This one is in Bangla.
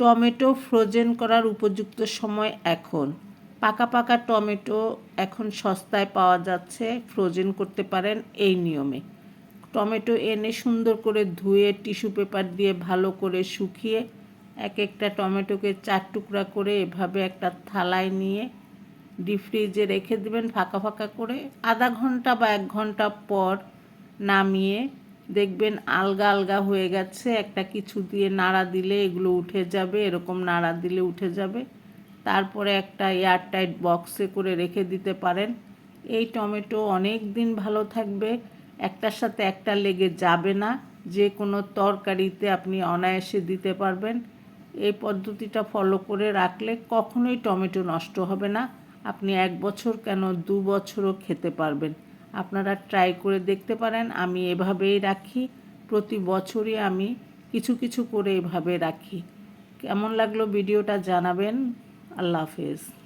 টমেটো ফ্রোজেন করার উপযুক্ত সময় এখন। পাকা পাকা টমেটো এখন সস্তায় পাওয়া যাচ্ছে, ফ্রোজেন করতে পারেন এই নিয়মে। টমেটো এনে সুন্দর করে ধুয়ে, টিস্যু পেপার দিয়ে ভালো করে শুকিয়ে এক একটা টমেটোকে চার টুকরা করে এভাবে একটা থালায় নিয়ে ডিপ ফ্রিজে রেখে দেবেন ফাঁকা ফাঁকা করে। আধা ঘণ্টা বা এক ঘণ্টা পর নামিয়ে দেখবেন আলগা আলগা হয়ে গেছে, একটা কিছু দিয়ে নাড়া দিলে এগুলো উঠে যাবে, এরকম নাড়া দিলে উঠে যাবে। তারপরে একটা এয়ারটাইট বক্সে করে রেখে দিতে পারেন। এই টমেটো অনেক দিন ভালো থাকবে, একটার সাথে একটা লেগে যাবে না, যে কোনো তরকারিতে আপনি অনায়াসে দিতে পারবেন। এই পদ্ধতিটা ফলো করে রাখলে কখনোই টমেটো নষ্ট হবে না। আপনি এক বছর কেন দু বছরও খেতে পারবেন। আপনারা ট্রাই করে দেখতে পারেন, আমি এভাবেই রাখি। প্রতি বছরই আমি কিছু কিছু করে এভাবে রাখি। কেমন লাগল ভিডিওটা জানাবেন। আল্লাহ হাফেজ।